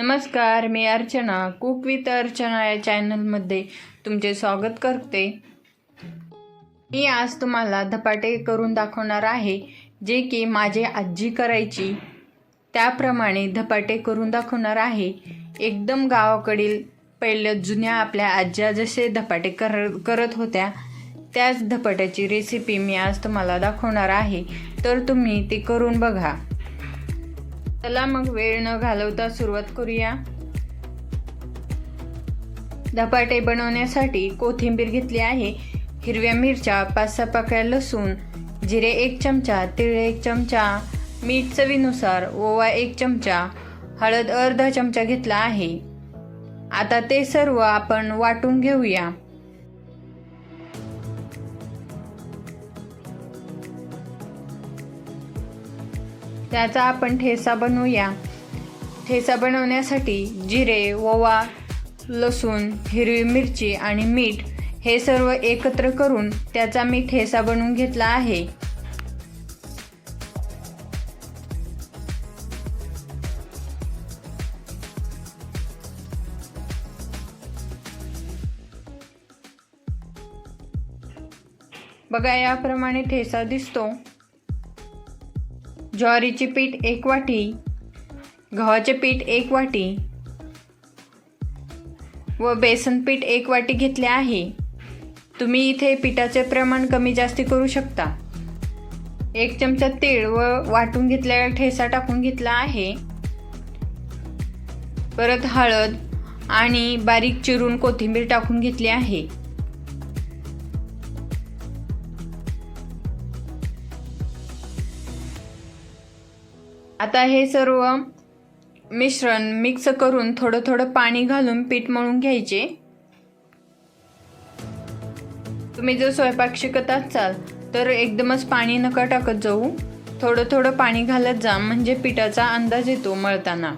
नमस्कार मी Archana cook with Archana या चॅनलमध्ये तुमचे स्वागत करते. मी आज तुम्हाला धपाटे करून दाखवणार आहे जे की माझी आजी करायची. त्याप्रमाणे धपाटे करून दाखवणार आहे. एकदम गावाकडील पहिल्या जुन्या आपल्या आज्या जसे धपाटे कर करत होत्या त्याच धपाट्याची रेसिपी मी आज तुम्हाला दाखवणार आहे. तर तुम्ही ती करून बघा. चला मग वेळ न घालवता सुरुवात करूया. धपाटे बनवण्यासाठी कोथिंबीर घेतली आहे. हिरव्या मिरच्या पाच सहा पाकळ्या लसूण जिरे एक चमचा तिळ एक चमचा मीठ चवीनुसार ओवा एक चमचा हळद अर्धा चमचा घेतला आहे. आता ते सर्व आपण वाटून घेऊया. त्याचा आपण ठेसा बनवूया. ठेसा बनवण्यासाठी जिरे ओवा लसूण हिरवी मिरची आणि मीठ हे सर्व एकत्र करून त्याचा मी ठेसा बनवून घेतला आहे. बघा याप्रमाणे ठेसा दिसतो. ज्वारीचे पीठ एक वाटी गव्हाचे पीठ एक वाटी व बेसन पीठ एक वाटी घेतले आहे. तुम्ही इथे पिठाचे प्रमाण कमी जास्ती करू शकता. एक चमचा तीळ व वाटून घेतलेला ठेसा टाकून घेतला आहे. परत हळद आणि बारीक चिरून कोथिंबीर टाकून घेतली आहे. आता हे सर्व मिश्रण मिक्स करून थोडं थोडं पाणी घालून पीठ मळून घ्यायचे. तुम्ही जर स्वयंपाक शिकत असाल तर एकदमच पाणी नका टाकत जाऊ. थोडं थोडं पाणी घालत जा म्हणजे पिठाचा अंदाज येतो मळताना.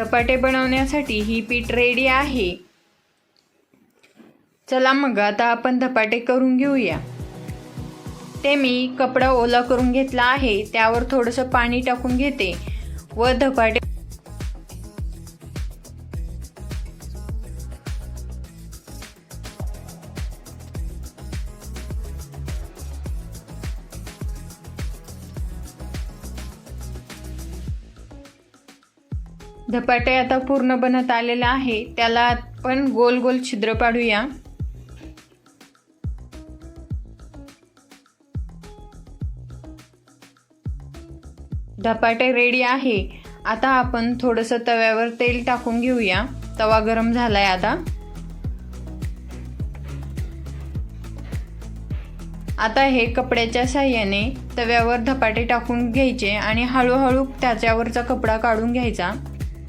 धपाटे बनवण्यासाठी ही पीठ रेडी आहे. चला मग आता आपण धपाटे करून घेऊया. ते मी कपडा ओला करून घेतला आहे त्यावर थोडंसं पाणी टाकून घेते व धपाटे धपाटे आता पूर्ण बनत आलेला आहे. त्याला आपण गोल गोल छिद्र पाडूया. धपाटे रेडी आहे. आता आपण थोडंसं तव्यावर तेल टाकून घेऊया. तवा गरम झालाय आता. आता हे कपड्याच्या साह्याने तव्यावर धपाटे टाकून घ्यायचे आणि हळूहळू त्याच्यावरचा कपडा काढून घ्यायचा.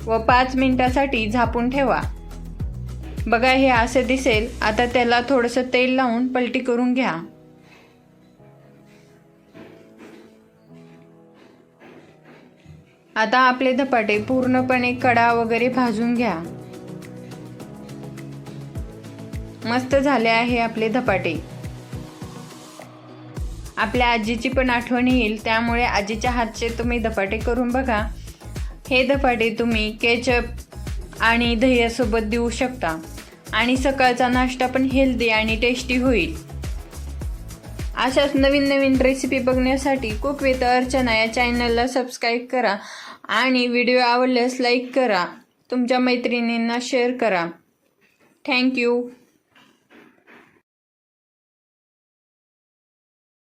व पाच मिनिटासाठी झापून ठेवा. बघा हे असे दिसेल. आता त्याला थोडंसं तेल लावून पलटी करून घ्या. आता आपले धपाटे पूर्णपणे कडा वगैरे भाजून घ्या. मस्त झाले आहे आपले धपाटे. आपल्या आजीची पण आठवण येईल त्यामुळे आजीच्या हातचे तुम्ही धपाटे करून बघा. हे धपाटे तुम्ही केचप आणि दह्यासोबत देऊ शकता. आणि सकाळचा नाश्ता पण हेल्दी आणि टेस्टी होईल. अशाच नवीन नवीन रेसिपी बघण्यासाठी कुक विथ अर्चना या चॅनलला सबस्क्राईब करा आणि व्हिडिओ आवडल्यास लाईक करा. तुमच्या मैत्रिणींना शेअर करा. थँक्यू